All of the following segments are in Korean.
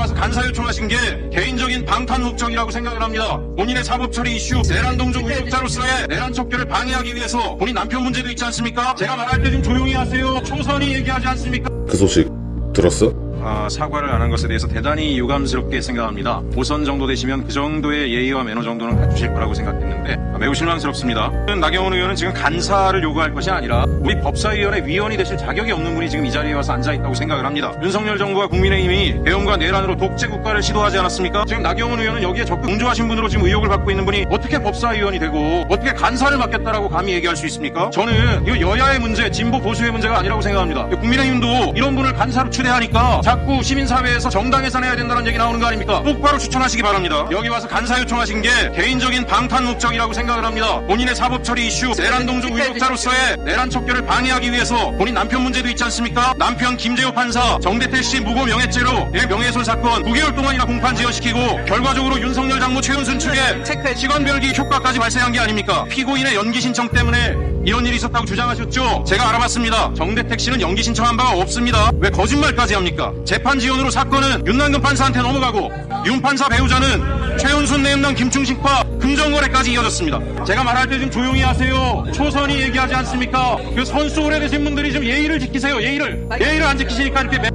와서 간사 요청하신 게 개인적인 방탄 목적이라고 생각을 합니다. 본인의 사법 처리 이슈, 내란 동족 의혹자로서의 내란 척결을 방해하기 위해서 본인 남편 문제도 있지 않습니까? 제가 말할 때 좀 조용히 하세요. 초선이 얘기하지 않습니까? 그 소식 들었어? 아, 사과를 안 한 것에 대해서 대단히 유감스럽게 생각합니다. 오선 정도 되시면 그 정도의 예의와 매너 정도는 갖추실 거라고 생각했는데 아, 매우 실망스럽습니다. 나경원 의원은 지금 간사를 요구할 것이 아니라 우리 법사위원회 위원이 되실 자격이 없는 분이 지금 이 자리에 와서 앉아 있다고 생각을 합니다. 윤석열 정부와 국민의힘이 계엄과 내란으로 독재 국가를 시도하지 않았습니까? 지금 나경원 의원은 여기에 적극 응조하신 분으로 지금 의혹을 받고 있는 분이 어떻게 법사위원이 되고 어떻게 간사를 맡겠다라고 감히 얘기할 수 있습니까? 저는 이거 여야의 문제, 진보 보수의 문제가 아니라고 생각합니다. 국민의힘도 이런 분을 간사로 추대하니까 자꾸 시민사회에서 정당 해산해야 된다는 얘기 나오는 거 아닙니까? 똑바로 추천하시기 바랍니다. 여기 와서 간사 요청하신 게 개인적인 방탄 목적이라고 생각을 합니다. 본인의 사법 처리 이슈, 내란 동족 의혹자로서의 내란 척결을 방해하기 위해서 본인 남편 문제도 있지 않습니까? 남편 김재호 판사, 정대태 씨 무고 명예죄로 의 명예훼손 사건 9개월 동안이나 공판 지연시키고 결과적으로 윤석열 장모 최은순 측에 시간별기 효과까지 발생한 게 아닙니까? 피고인의 연기 신청 때문에 이런 일이 있었다고 주장하셨죠? 제가 알아봤습니다. 정대택 씨는 연기 신청한 바가 없습니다. 왜 거짓말까지 합니까? 재판 지연으로 사건은 윤남근 판사한테 넘어가고 윤 판사 배우자는 최은순 내음남 김충식과 금전거래까지 이어졌습니다. 제가 말할 때 좀 조용히 하세요. 초선이 얘기하지 않습니까? 그 선수 오래되신 분들이 좀 예의를 지키세요. 예의를. 예의를 안 지키시니까 이렇게 매-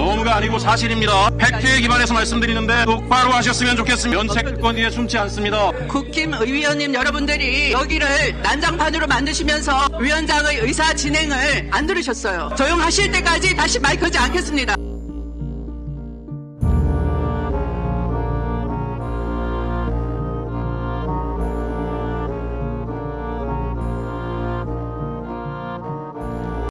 너무가 아니고 사실입니다. 팩트에 기반해서 말씀드리는데 똑바로 하셨으면 좋겠습니다. 면책 권 위에 숨지 않습니다. 국힘 의원님 여러분들이 여기를 난장판으로 만드시면서 위원장의 의사 진행을 안 들으셨어요. 조용하실 때까지 다시 마이크 지 않겠습니다.